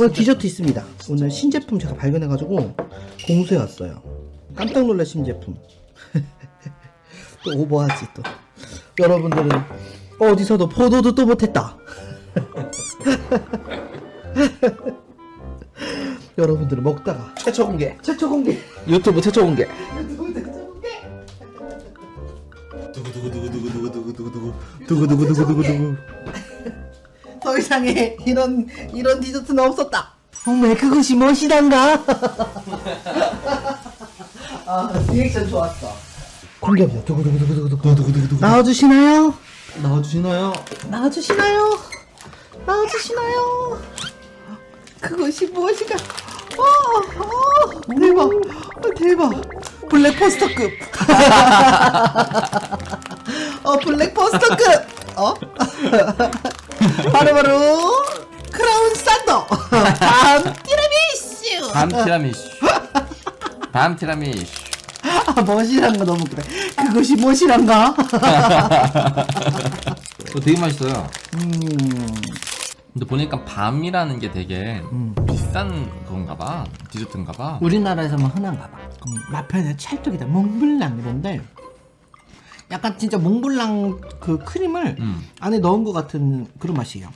오늘 디저트 있습니다. 오늘 신제품 제가 발견해가지고 공수해 왔어요. 깜짝 놀랄 신제품. 또 오버하지 또. 여러분들은 어디서도 보도도 또 못했다. 여러분들은 먹다가 최초 공개, 최초 공개. 유튜브 최초 공개. 두구 두구 두구 두구 두구 두구 더 이상의 이런 이런 디저트는 없었다. 어메 그것이 무엇이단가? 아 리액션 좋았어. 공개합니다. 두구두구 두구두구두구 나와주시나요? 나와주시나요? 나와주시나요? 나와주시나요? 그것이 무엇인가? 어, 어, 대박, 어, 대박. 블랙포스터급. 어, 블랙포스터급. 어? 바로바로 크라운 산더. 밤 티라미슈. 밤 티라미슈. 밤 티라미슈. 아, 멋이란 거 너무 그래. 그것이? 이거 되게 맛있어요. 음. 근데 보니까 밤이라는 게 되게 음. 비싼 그건가 봐. 디저트인가 봐. 우리나라에서만 흔한가 봐. 음, 맛편에 찰떡이다. 몽블랑 이런데 약간 진짜 몽블랑 그 크림을 음. 안에 넣은 것 같은 그런 맛이에요.